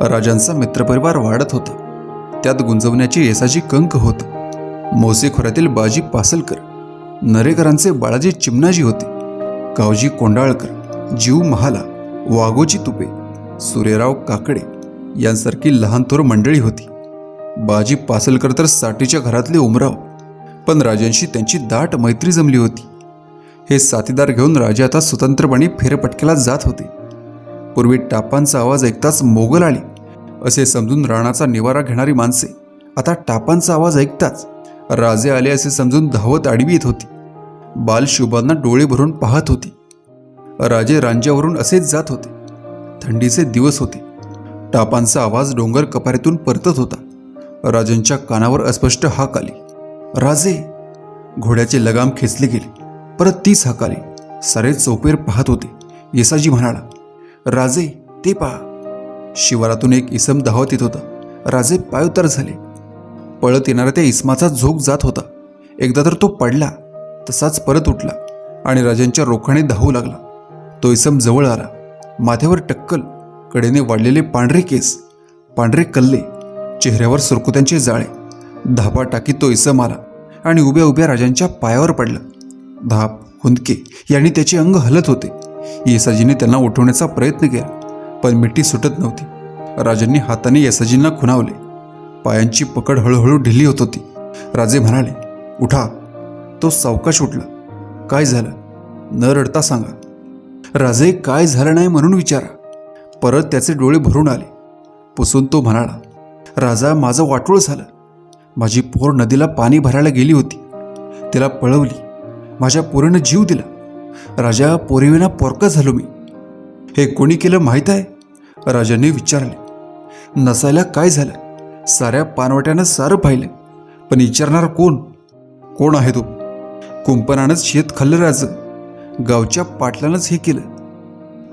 राजांचा मित्रपरिवार वाढत होता. त्यात गुंजवण्याची येसाची कंक होत. मोसेखोऱ्यातील बाजी पासलकर नरेकरांचे बाळाजी चिमणाजी होते. कावजी कोंडाळकर जीव महाला वाघोजी तुपे सूर्यराव काकडे यांसारखी लहान थोर मंडळी होती. बाजी पासलकर तर साठीच्या घरातले उमराव पण राजांशी त्यांची दाट मैत्री जमली होती. हे साथीदार घेऊन राजे आता स्वतंत्रपणे फेरपटक्याला जात होते. पूर्वी टापांचा आवाज ऐकताच मोगल आली. असे समजून राणाचा निवारा घेणारी माणसे. आता टापांचा आवाज ऐकताच राजे आले असे समजून धावत आडवी येत होती. बालशुभांना डोळे भरून पाहत होती. राजे रांज्यावरून असेच जात होते. थंडीचे दिवस होते. टापांचा आवाज डोंगर कपारीतून परतत होता. राजांच्या कानावर अस्पष्ट हाक आली. राजे! घोड्याचे लगाम खेचले गेले. परत तीच हाक आली. सारे चौपेर पाहत होते. येसाजी म्हणाला राजे ते पहा. शिवारातून एक इसम धावत येत होता. राजे पायउतार झाले. पळत येणारा त्या इसमाचा झोक जात होता. एकदा तर तो पडला तसाच परत उठला आणि राजांच्या रोखाने धावू लागला. तो इसम जवळ आला. माथ्यावर टक्कल कडेने वाढलेले पांढरे केस पांढरे कल्ले चेहऱ्यावर सुरकुत्यांचे जाळे. धापा टाकीत तो इसम आला आणि उभ्या उभ्या राजांच्या पायावर पडला. धाप हुंदके यांनी त्याचे अंग हलत होते. येसाजीने त्यांना उठवण्याचा प्रयत्न केला पण मिठी सुटत नव्हती. राजांनी हाताने येसाजींना खुणावले. पायांची पकड हळूहळू ढिली होत होती. राजे म्हणाले उठा. तो सावकाश उठला. काय झालं? न रडता सांगा. राजे काय झालं नाही म्हणून विचारा. परत त्याचे डोळे भरून आले. पुसून तो म्हणाला राजा माझं वाटोळ झालं. माझी पोर नदीला पाणी भरायला गेली होती. तिला पळवली. माझ्या पोरीनं जीव दिला. राजा पोरीविना पोरका झालो मी. हे कोणी केलं माहीत आहे? राजाने विचारले. नसायला काय झालं? साऱ्या पानवट्यानं सारं पाहिलं. पण विचारणार कोण? कोण आहे तो? कुंपणानंच शेत खाल्लं राज. गावच्या पाटलानंच हे केलं.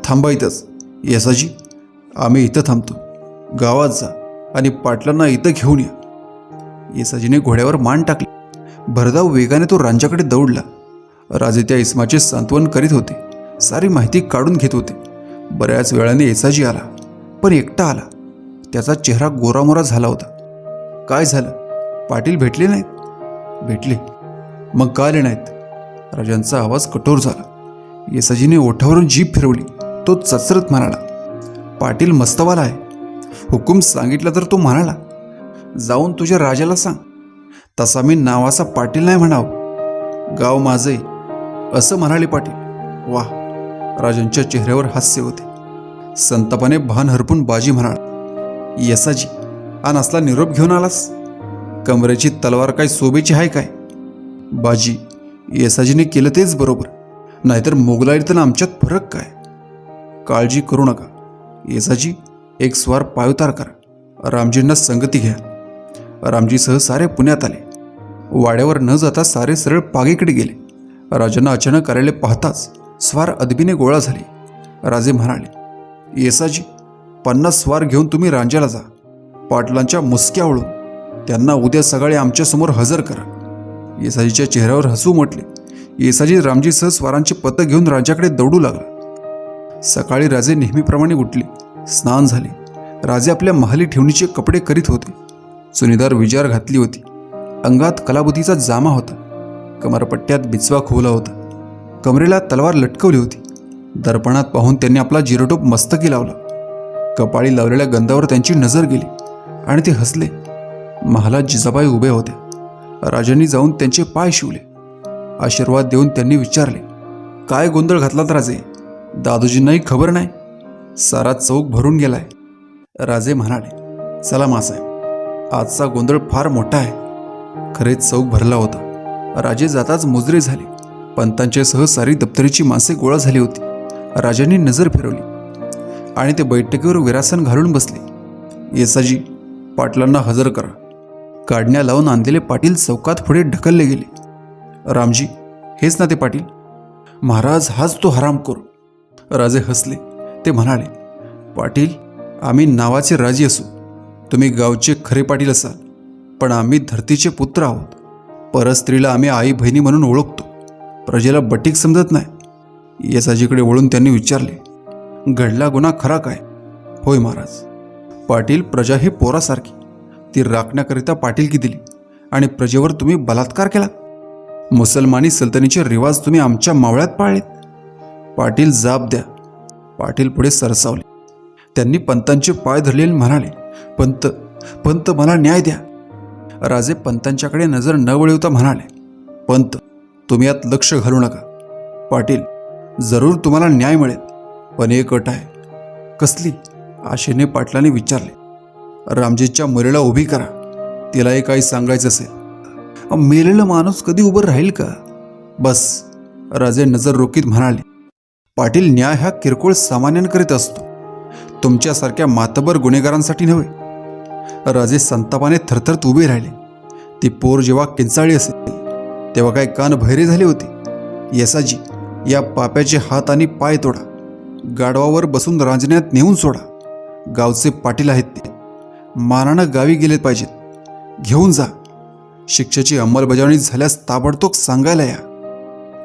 थांबा इथंच. येसाजी आम्ही इथं थांबतो. गावात जा आणि पाटलांना इथं घेऊन या. येसाजीने घोड्यावर मान टाकली. भरधाव वेगाने तो रांजाकडे दौडला. राजे त्या इस्माचे सांत्वन करीत होते. सारी माहिती काढून घेत होते. बऱ्याच वेळाने येसाजी आला पण एकटा आला. त्याचा चेहरा गोरामोरा झाला होता. काय झालं? पाटील भेटले नाहीत? भेटले. मग का आले नाहीत? राजांचा आवाज कठोर झाला. येसाजीने ओठावरून जीभ फिरवली. तो चचरत म्हणाला पाटील मस्तवाला आहे. हुकूम सांगितला तर तो म्हणाला जाऊन तुझ्या राजाला सांग. तसा मी नावाचा पाटील नाही म्हणावं. गाव माझे असं म्हणाले पाटील. वा राजांच्या चेहऱ्यावर हास्य होते. संतापाने भान हरपून बाजी म्हणाला येसाजी हा नसला निरोप घेऊन आलास? कमरेची तलवार काय सोबेची आहे काय? बाजी येसाजीने केलं तेच बरोबर. नाहीतर मोगलाईत आमच्यात फरक काय? काळजी करू नका. येसाजी एक स्वार पायउतार करा. रामजींना संगती घ्या. रामजीसह सारे पुण्यात आले. वाड्यावर न जाता सारे सरळ पागेकडे गेले. राजांना अचानक आलेले पाहताच स्वार अदबीने गोळा झाले. राजे म्हणाले येसाजी पन्नास स्वार घेऊन तुम्ही रांजाला जा. पाटलांच्या मुसक्या ओळून त्यांना उद्या सकाळी आमच्यासमोर हजर करा. येसाजीच्या चेहऱ्यावर हसू म्हटले. येसाजी रामजीसह स्वारांची पतं घेऊन राजाकडे दौडू लागला. सकाळी राजे नेहमीप्रमाणे उठले. स्नान झाले. राजे आपल्या महाली ठेवणीचे कपडे करीत होते. चुनीदार विजार घातली होती. अंगात कलाबुतीचा जामा होता. कमरपट्ट्यात बिचवा खोवला होता. कमरेला तलवार लटकवली होती. दर्पणात पाहून त्यांनी आपला जिरोटोप मस्तकी लावला. कपाळी लावलेल्या गंधावर त्यांची नजर गेली आणि ते हसले. महालात जिजाबाई उभे होते राजांनी जाऊन त्यांचे पाय शिवले. आशीर्वाद देऊन त्यांनी विचारले काय गोंधळ घातलात राजे? दादोजींनाही खबर नाही? सारा चौक भरून गेलाय. राजे म्हणाले चला मासाहेब आजचा गोंधळ फार मोठा आहे. खरेच चौक भरला होता. राजे जाताच मुजरे झाले. पंतांच्या सह सारी दप्तरीची माणसे गोळा झाली होती. राजांनी नजर फिरवली. आणि ते बैठकीवर विरासन घालून बसले. येसाजी पाटलांना हजर करा. काढण्या लावून आणलेले पाटील चौकात पुढे ढकलले गेले. रामजी हेच ना ते पाटील. महाराज हाच तो हराम करू राजे हसले. ते म्हणाले पाटील आम्ही नावाचे राजे असू. तुम्ही गावचे खरे पाटील असाल. पण आम्ही धरतीचे पुत्र आहोत. परस्त्रीला आम्ही आई बहिणी म्हणून ओळखतो. प्रजेला बटीक समजत नाही. येसाजीकडे वळून त्यांनी विचारले घडला गुन्हा खरा काय? होय महाराज. पाटील प्रजा ही पोरासारखी. ती राखण्याकरिता पाटीलकी दिली आणि प्रजेवर तुम्ही बलात्कार केला. मुसलमानी सल्तनीचे रिवाज तुम्ही आमच्या मावळ्यात पाळलेत. पाटील जाब द्या. पाटील पुढे सरसावले. त्यांनी पंतांचे पाय धरलेले म्हणाले पंत पंत मला न्याय द्या. राजे पंतांच्याकडे नजर न वळवता म्हणाले पंत तुम्ही यात लक्ष घालू नका. पाटील जरूर तुम्हाला न्याय मिळेल. पण एक अट आहे. कसली? आशेने पाटलाने विचारले. रामजीच्या मुलीला उभी करा. तिलाही काही सांगायचं असेल. मेलेला माणूस कधी उभं राहील का? बस. राजे नजर रोखीत म्हणाले पाटील न्याय हा किरकोळ सामान्यांकरीत असतो. तुमच्यासारख्या मातबर गुन्हेगारांसाठी नव्हे. राजे संतापाने थरथरत उभे राहिले. ती पोर जेव्हा किंचाळी असेल तेव्हा काय कान भैरे झाले होते? येसाजी या पाप्याचे हात आणि पाय तोडा. गाढवावर बसून रांजण्यात नेऊन सोडा. गावचे पाटील आहेत ते. मानानं गावी गेले पाहिजेत. घेऊन जा. शिक्षेची अंमलबजावणी झाल्यास ताबडतोब सांगायला या.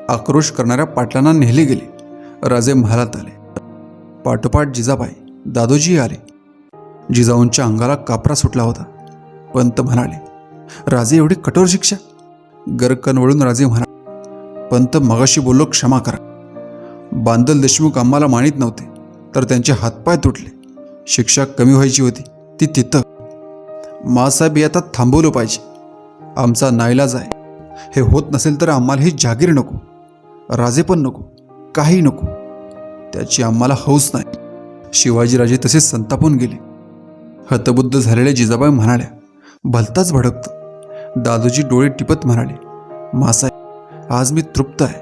आक्रोश करणाऱ्या पाटलांना नेले गेले. राजे महालात आले. पाठोपाठ जिजाबाई दादोजी आले. जिजाऊंच्या अंगाला कापरा सुटला होता. पंत म्हणाले राजे एवढी कठोर शिक्षा? गरकन वळून राजे म्हणाले पंत मगाशी बोललो क्षमा करा. बांदल देशमुख आम्हाला मानित नव्हते तर त्यांचे हातपाय तुटले. शिक्षा कमी व्हायची होती ती तिथं. मासाहेब आता थांबवलं पाहिजे. आमचा नाईलाज आहे. हे होत नसेल तर आम्हाला ही जागीर नको. राजे पण नको काही नको. त्याची आम्हाला हौस नाही. शिवाजीराजे तसे संतापून गेले. हतबुद्ध झालेल्या जिजाबाई म्हणाल्या भलताच भडकतो. दादोजी डोळे टिपत म्हणाले मासा आज मी तृप्त आहे.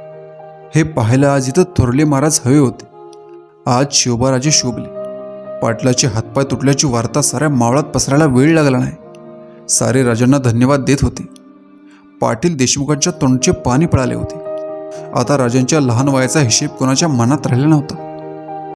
हे पाहायला आज इथं थोरले महाराज हवे होते. आज शिवबाराजे शोभले. पाटलाचे हातपाय तुटल्याची वार्ता साऱ्या मावळात पसरायला वेळ लागला नाही. सारे राजांना धन्यवाद देत होते. पाटील देशमुखांच्या तोंडचे पाणी पळाले होते. आता राजांच्या लहान वयाचा हिशेब कोणाच्या मनात राहिला नव्हता.